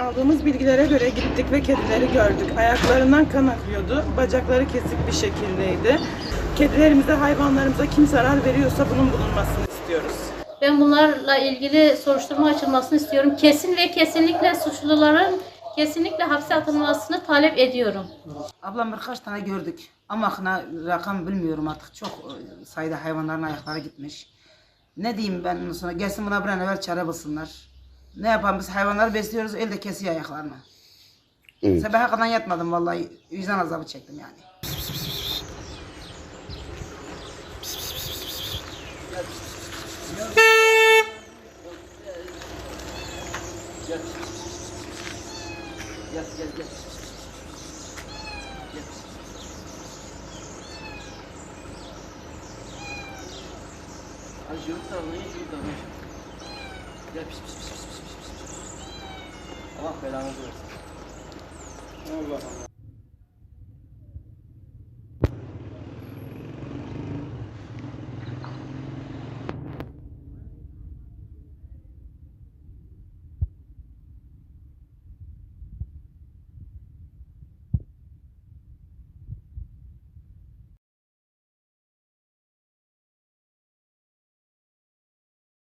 Aldığımız bilgilere göre gittik ve kedileri gördük. Ayaklarından kan akıyordu. Bacakları kesik bir şekildeydi. Kedilerimize, hayvanlarımıza kim zarar veriyorsa bunun bulunmasını istiyoruz. Ben bunlarla ilgili soruşturma açılmasını istiyorum. Kesin ve kesinlikle suçluların kesinlikle hapse atılmasını talep ediyorum. Ablam birkaç tane gördük. Ama rakam bilmiyorum artık. Çok e, sayıda hayvanların ayakları gitmiş. Ne diyeyim ben sonra gelsin buna bir an evvel çare bulsunlar. Ne yapalım biz hayvanları besliyoruz elde kesiyor ayaklarını. Sabaha kadar yatmadım vallahi. Vicdan azabı çektim yani. Gel gel gel. Acıyor da ne yiyor da ne? Gel pis pis pis pis pis pis pis. Allah belanızı versin. Allah Allah.